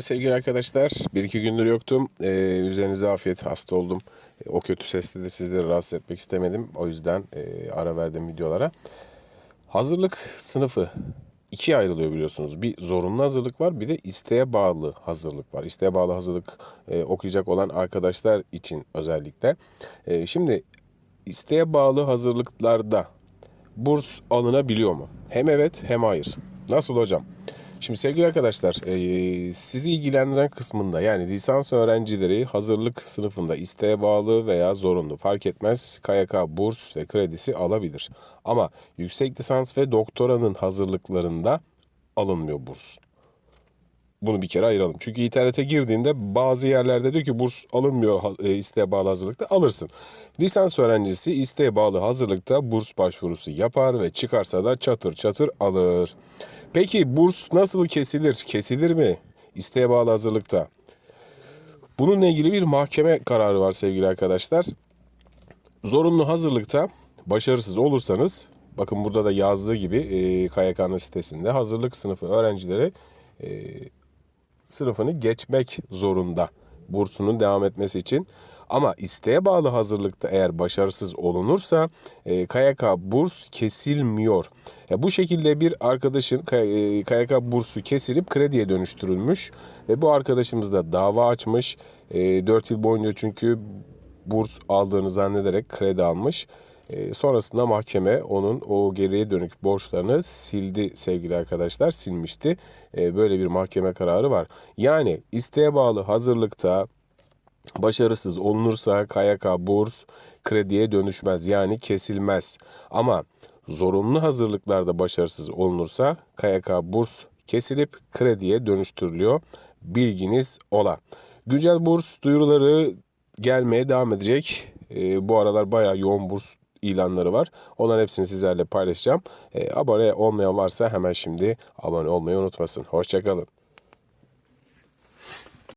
Sevgili arkadaşlar, bir iki gündür yoktum. Ee, üzerinize afiyet, hasta oldum. Ee, o kötü sesle de sizleri rahatsız etmek istemedim. O yüzden e, ara verdim videolara. Hazırlık sınıfı ikiye ayrılıyor biliyorsunuz. Bir zorunlu hazırlık var, bir de isteğe bağlı hazırlık var. İsteğe bağlı hazırlık e, okuyacak olan arkadaşlar için özellikle. E, şimdi isteğe bağlı hazırlıklarda burs alınabiliyor mu? Hem evet hem hayır. Nasıl hocam? Şimdi sevgili arkadaşlar, eee, sizi ilgilendiren kısmında yani lisans öğrencileri hazırlık sınıfında isteğe bağlı veya zorunlu fark etmez KYK burs ve kredisi alabilir. Ama yüksek lisans ve doktoranın hazırlıklarında alınmıyor burs. Bunu bir kere ayıralım. Çünkü internete girdiğinde bazı yerlerde diyor ki burs alınmıyor e, isteğe bağlı hazırlıkta alırsın. Lisans öğrencisi isteğe bağlı hazırlıkta burs başvurusu yapar ve çıkarsa da çatır çatır alır. Peki burs nasıl kesilir? Kesilir mi? İsteğe bağlı hazırlıkta. Bununla ilgili bir mahkeme kararı var sevgili arkadaşlar. Zorunlu hazırlıkta başarısız olursanız bakın burada da yazdığı gibi e, KYK'nın sitesinde hazırlık sınıfı öğrencileri sınıfını geçmek zorunda bursunun devam etmesi için. Ama isteğe bağlı hazırlıkta eğer başarısız olunursa e, KYK burs kesilmiyor. E, bu şekilde bir arkadaşın e, KYK bursu kesilip krediye dönüştürülmüş ve bu arkadaşımız da dava açmış. E, 4 yıl boyunca çünkü burs aldığını zannederek kredi almış. E, sonrasında mahkeme onun o geriye dönük borçlarını sildi sevgili arkadaşlar silmişti. E, böyle bir mahkeme kararı var. Yani isteğe bağlı hazırlıkta başarısız olunursa KYK burs krediye dönüşmez yani kesilmez. Ama zorunlu hazırlıklarda başarısız olunursa KYK burs kesilip krediye dönüştürülüyor. Bilginiz ola. Güncel burs duyuruları gelmeye devam edecek. Ee, bu aralar bayağı yoğun burs ilanları var. Onların hepsini sizlerle paylaşacağım. Ee, abone olmayan varsa hemen şimdi abone olmayı unutmasın. Hoşçakalın.